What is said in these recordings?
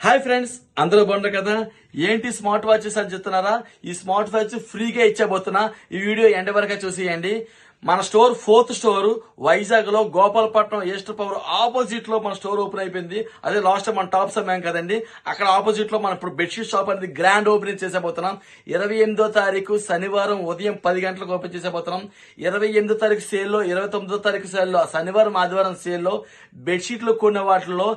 Hi friends అందరూ బాగున్నారు కదా? ఏంటి స్మార్ట్ వాచెస్ అని చెప్తున్నారా? ఈ స్మార్ట్ వాచ్ ఫ్రీగా ఇచ్చేబోతున్నా ఈ వీడియో ఎండ వరకు చూసేయండి. మన స్టోర్ ఫోర్త్ స్టోర్ వైజాగ్లో గోపాలపట్నం ఈస్టర్ పవర్ ఆపోజిట్లో మన స్టోర్ ఓపెన్ అయిపోయింది. అదే లాస్ట్ మన టాప్ సమయం కదండి. అక్కడ ఆపోజిట్లో మనం ఇప్పుడు బెడ్షీట్ షాప్ అనేది గ్రాండ్ ఓపెనింగ్ చేసేబోతున్నాం ఇరవై ఎనిమిదో తారీఖు శనివారం ఉదయం పది గంటలకు ఓపెన్ చేసేబోతున్నాం ఇరవై ఎనిమిదో తారీఖు సేల్లో ఇరవై తొమ్మిదో తారీఖు సేల్లో శనివారం ఆదివారం సేల్లో బెడ్షీట్లు కొన్న వాటిల్లో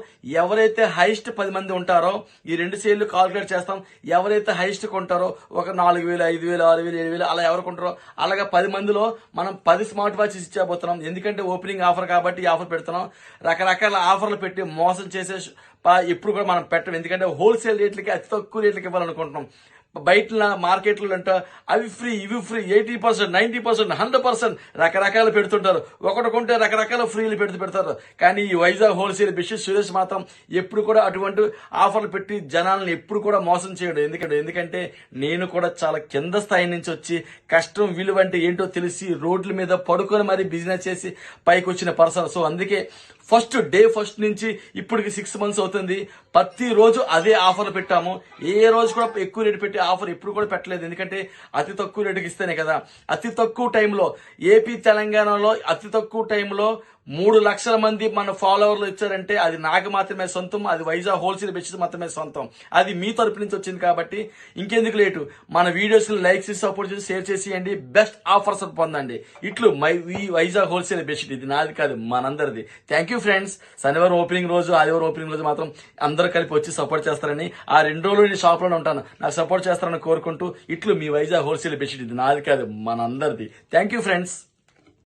ఎవరైతే హైయెస్ట్ పది మంది ఉంటారో ఈ రెండు రెండు సేల్లు కాల్కులేట్ చేస్తాం. ఎవరైతే హైయెస్ట్ కొంటారో ఒక నాలుగు వేలు ఐదు వేలు ఆరు వేలు ఏడు వేలు అలా ఎవరు కొంటారో అలాగా పది మందిలో మనం పది స్మార్ట్ వాచెస్ ఇచ్చేబోతున్నాం ఎందుకంటే ఓపెనింగ్ ఆఫర్ కాబట్టి ఆఫర్ పెడుతున్నాం. రకరకాల ఆఫర్లు పెట్టి మోసం చేసే ఇప్పుడు ఎప్పుడు కూడా మనం పెట్టం. ఎందుకంటే హోల్సేల్ రేట్లకి అతి తక్కువ రేట్లకి ఇవ్వాలనుకుంటున్నాం. బయట మార్కెట్లు అంట అవి ఫ్రీ ఇవి free eighty percent ninety percent hundred percent రకరకాలు పెడుతుంటారు. ఒకటి కొంటే రకరకాల ఫ్రీలు పెడుతూ పెడతారు. కానీ ఈ వైజాగ్ హోల్సేల్ బిషెస్ సురేష్ మాత్రం ఎప్పుడు కూడా అటువంటి ఆఫర్లు పెట్టి జనాలను ఎప్పుడు కూడా మోసం చేయడం. ఎందుకంటే ఎందుకంటే నేను కూడా చాలా కింద స్థాయి నుంచి వచ్చి కష్టం విలువ అంటే ఏంటో తెలిసి రోడ్ల మీద పడుకొని మరీ బిజినెస్ చేసి పైకి వచ్చిన పర్సన్. సో అందుకే ఫస్ట్ డే ఫస్ట్ నుంచి ఇప్పటికి సిక్స్ మంత్స్ అవుతుంది. ప్రతి రోజు అదే ఆఫర్లు పెట్టాము. ఏ రోజు కూడా ఎక్కువ రేటు పెట్టి ఆఫర్ ఎప్పుడు కూడా పెట్టలేదు. ఎందుకంటే అతి తక్కువ రేటుకి ఇస్తేనే కదా. అతి తక్కువ టైంలో ఏపీ తెలంగాణలో అతి తక్కువ టైంలో మూడు లక్షల మంది మన ఫాలోవర్లు ఇచ్చారంటే అది నాకు మాత్రమే సొంతం. అది వైజాగ్ హోల్సేల్ బెడ్షీట్ మాత్రమే సొంతం. అది మీ తరపు నుంచి వచ్చింది కాబట్టి ఇంకెందుకు లేటు. మన వీడియోస్ లైక్ చేసి సపోర్ట్ చేసి షేర్ చేసేయండి. బెస్ట్ ఆఫర్స్ పొందండి. ఇట్లు మై ఈ వైజాగ్ హోల్సేల్ బెడ్షీట్. ఇది నాది కాదు మనందరిది. Thank thank you friends. శనివారం ఓపెనింగ్ రోజు ఆదివారం ఓపెనింగ్ రోజు మాత్రం అందరూ కలిపి వచ్చి సపోర్ట్ చేస్తారని ఆ రెండు రోజులు నేను షాప్లోనే ఉంటాను. నాకు సపోర్ట్ చేస్తారని కోరుకుంటూ ఇట్లు మీ వైజాగ్ హోల్సేల్ బెడ్షీట్ ఇది. నాది కాదు మనందరిది. Thank you friends